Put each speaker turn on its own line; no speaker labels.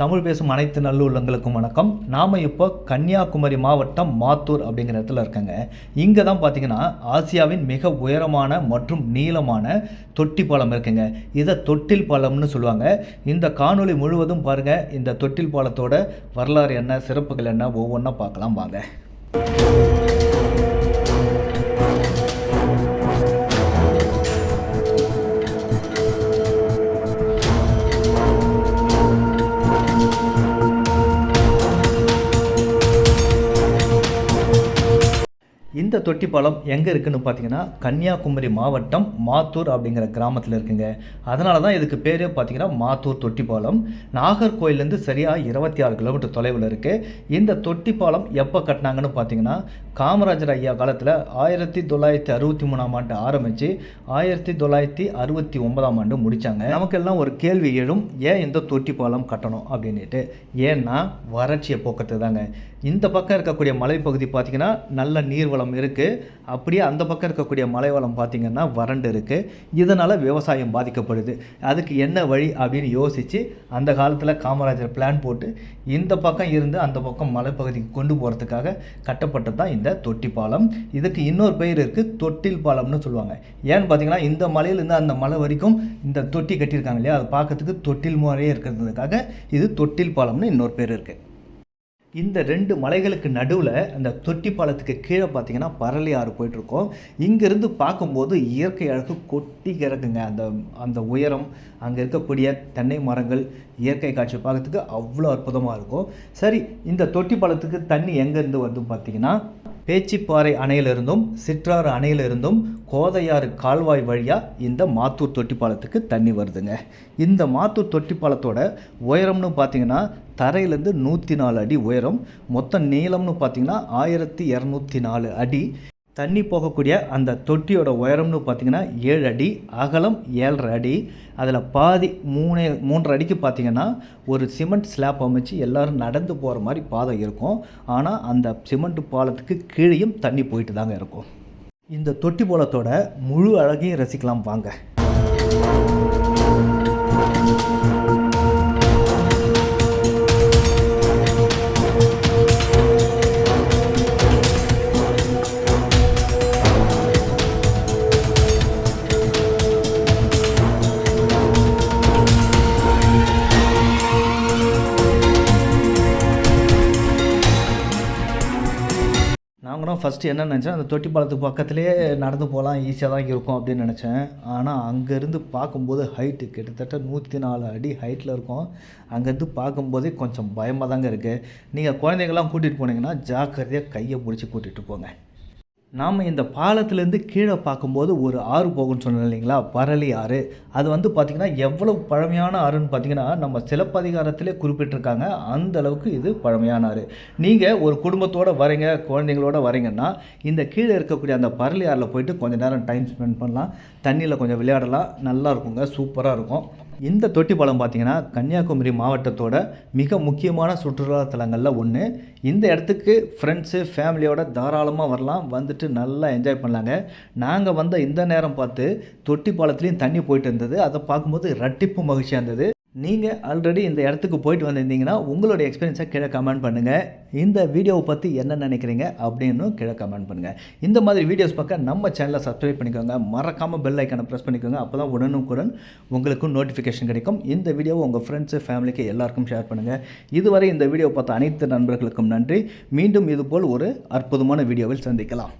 தமிழ் பேசும் அனைத்து நல்லுள்ளங்களுக்கும் வணக்கம். நாம் இப்போ கன்னியாகுமரி மாவட்டம் மாத்தூர் அப்படிங்கிற இடத்துல இருக்கங்க. இங்கே தான் பார்த்தீங்கன்னா ஆசியாவின் மிக உயரமான மற்றும் நீளமான தொட்டி பாலம் இருக்குங்க. இதை தொட்டில் பாலம்னு சொல்லுவாங்க. இந்த காணொளி முழுவதும் பாருங்கள் இந்த தொட்டில் பாலத்தோட வரலாறு என்ன சிறப்புகள் என்ன ஒவ்வொன்றா பார்க்கலாம் வாங்க. இந்த தொட்டி பாலம் எங்கே இருக்குதுன்னு பார்த்தீங்கன்னா கன்னியாகுமரி மாவட்டம் மாத்தூர் அப்படிங்கிற கிராமத்தில் இருக்குங்க. அதனால தான் இதுக்கு பேரே பார்த்தீங்கன்னா மாத்தூர் தொட்டி பாலம் நாகர்கோயிலேருந்து சரியாக இருபத்தி ஆறு கிலோமீட்டர் தொலைவில் இருக்குது இந்த தொட்டி பாலம் எப்போ கட்டினாங்கன்னு பார்த்தீங்கன்னா காமராஜர் ஐயா காலத்தில் ஆயிரத்தி தொள்ளாயிரத்தி அறுபத்தி மூணாம் ஆண்டு ஆரம்பித்து ஆயிரத்தி தொள்ளாயிரத்தி அறுபத்தி ஒன்பதாம் ஆண்டு முடித்தாங்க நமக்கெல்லாம் ஒரு கேள்வி எழும் ஏன் இந்த தொட்டி பாலம் கட்டணும் அப்படின்ட்டு ஏன்னா வறட்சியை போக்குறது தாங்க இந்த பக்கம் இருக்கக்கூடிய மலைப்பகுதி பார்த்திங்கன்னா நல்ல நீர்வளம் இருக்குது அப்படியே அந்த பக்கம் இருக்கக்கூடிய மலைவளம் பார்த்திங்கன்னா வறண்டு இருக்குது இதனால் விவசாயம் பாதிக்கப்படுது. அதுக்கு என்ன வழி அப்படின்னு யோசித்து அந்த காலத்தில் காமராஜர் பிளான் போட்டு இந்த பக்கம் இருந்து அந்த பக்கம் மலைப்பகுதிக்கு கொண்டு போகிறதுக்காக கட்டப்பட்டது தான் இந்த தொட்டி பாலம் இதுக்கு இன்னொரு பெயர் இருக்குது தொட்டில் பாலம்னு சொல்லுவாங்க. ஏன்னு பார்த்தீங்கன்னா இந்த மலையிலேருந்து அந்த மலை வரைக்கும் இந்த தொட்டி கட்டியிருக்காங்க இல்லையா? அதை பார்க்கறதுக்கு தொட்டில் முறையே இருக்கிறதுக்காக இது தொட்டில் பாலம்னு இன்னொரு பேர் இருக்குது இந்த ரெண்டு மலைகளுக்கு நடுவில் அந்த தொட்டி பாலத்துக்கு கீழே பார்த்தீங்கன்னா பரளி ஆறு போயிட்டுருக்கோம். இங்கேருந்து பார்க்கும்போது இயற்கை அழகு கொட்டி கிடக்குங்க. அந்த அந்த உயரம் அங்கே இருக்கக்கூடிய தென்னை மரங்கள் இயற்கை காட்சி பார்க்கறதுக்கு அவ்வளோ அற்புதமாக இருக்கும். சரி இந்த தொட்டி பாலத்துக்கு தண்ணி எங்கேருந்து வந்து பார்த்தீங்கன்னா பேச்சிப்பாறை அணையிலிருந்தும் சிற்றாறு அணையிலிருந்தும் கோதையாறு கால்வாய் வழியாக இந்த மாத்தூர் தொட்டிப்பாலத்துக்கு தண்ணி வருதுங்க. இந்த மாத்தூர் தொட்டிப்பாலத்தோட உயரம்னு பார்த்தீங்கன்னா தரையிலேருந்து நூற்றி நாலு அடி உயரம் மொத்த நீளம்னு பார்த்தீங்கன்னா ஆயிரத்தி இரநூத்தி நாலு அடி. தண்ணி போகக்கூடிய அந்த தொட்டியோட உயரம்னு பார்த்திங்கன்னா ஏழு அடி அகலம் ஏழரை அடி. அதில் பாதி மூணு மூன்றரை அடிக்கு பார்த்தீங்கன்னா ஒரு சிமெண்ட் ஸ்லாப் அமைச்சு எல்லோரும் நடந்து போகிற மாதிரி பாதை இருக்கும். ஆனால் அந்த சிமெண்ட் பாலத்துக்கு கீழேயும் தண்ணி போயிட்டு தாங்க இருக்கும். இந்த தொட்டி பாலத்தோட முழு அழகையும் ரசிக்கலாம் வாங்க. நான் கூட ஃபஸ்ட்டு என்ன நினச்சேன் அந்த தொட்டி பாலத்துக்கு பக்கத்துலேயே நடந்து போகலாம் ஈஸியாக தான் இருக்கும் அப்படின்னு நினச்சேன். ஆனால் அங்கேருந்து பார்க்கும்போது ஹைட்டு கிட்டத்தட்ட நூற்றி நாலு அடி ஹைட்டில் இருக்கும். அங்கேருந்து பார்க்கும்போதே கொஞ்சம் பயமாக தாங்க இருக்குது நீங்கள் குழந்தைங்கள்லாம் கூட்டிகிட்டு போனீங்கன்னா ஜாக்கிரதையாக கையை பிடிச்சி கூட்டிகிட்டு போங்க. நாம் இந்த பாலத்துலேருந்து கீழே பார்க்கும்போது ஒரு ஆறு போகும்னு சொன்னோம் இல்லைங்களா? பரளி ஆறு. அது வந்து பார்த்திங்கன்னா எவ்வளவு பழமையான ஆறுன்னு பார்த்தீங்கன்னா நம்ம சிலப்பதிகாரத்திலே குறிப்பிட்டிருக்காங்க. அந்த அளவுக்கு இது பழமையான ஆறு. நீங்கள் ஒரு குடும்பத்தோடு வரீங்க குழந்தைங்களோட வரீங்கன்னா இந்த கீழே இருக்கக்கூடிய அந்த பரளி ஆறில் போயிட்டு கொஞ்சம் நேரம் டைம் ஸ்பெண்ட் பண்ணலாம். தண்ணியில் கொஞ்சம் விளையாடலாம். நல்லா இருக்குங்க. சூப்பராக இருக்கும். இந்த தொட்டி பாலம் பார்த்தீங்கன்னா கன்னியாகுமரி மாவட்டத்தோட மிக முக்கியமான சுற்றுலா தலங்களில் ஒன்று இந்த இடத்துக்கு ஃப்ரெண்ட்ஸு ஃபேமிலியோட தாராளமாக வரலாம். வந்துட்டு நல்லா என்ஜாய் பண்ணலாங்க. நாங்கள் வந்த இந்த நேரம் பார்த்து தொட்டி பாலத்துலேயும் தண்ணி போயிட்டு இருந்தது. அதை பார்க்கும்போது ரட்டிப்பு மகிழ்ச்சியாக இருந்தது. நீங்கள் ஆல்ரெடி இந்த இடத்துக்கு போயிட்டு வந்திருந்தீங்கன்னா உங்களுடைய எக்ஸ்பீரியன்ஸை கீழே கமெண்ட் பண்ணுங்கள் இந்த வீடியோவை பற்றி என்ன நினைக்கிறீங்க அப்படின்னு கீழே கமெண்ட் பண்ணுங்கள் இந்த மாதிரி வீடியோஸ் பார்க்க நம்ம சேனலை சப்ஸ்கிரைப் பண்ணிக்கோங்க. மறக்காமல் பெல் ஐக்கனை ப்ரெஸ் பண்ணிக்கோங்க. அப்போ தான் உடனுக்குடன் உங்களுக்கும் நோட்டிஃபிகேஷன் கிடைக்கும். இந்த வீடியோவை உங்கள் ஃப்ரெண்ட்ஸு ஃபேமிலிக்கு எல்லாருக்கும் ஷேர் பண்ணுங்கள் இதுவரை இந்த வீடியோ பார்த்த அனைத்து நண்பர்களுக்கும் நன்றி. மீண்டும் இதுபோல் ஒரு அற்புதமான வீடியோவில் சந்திக்கலாம்.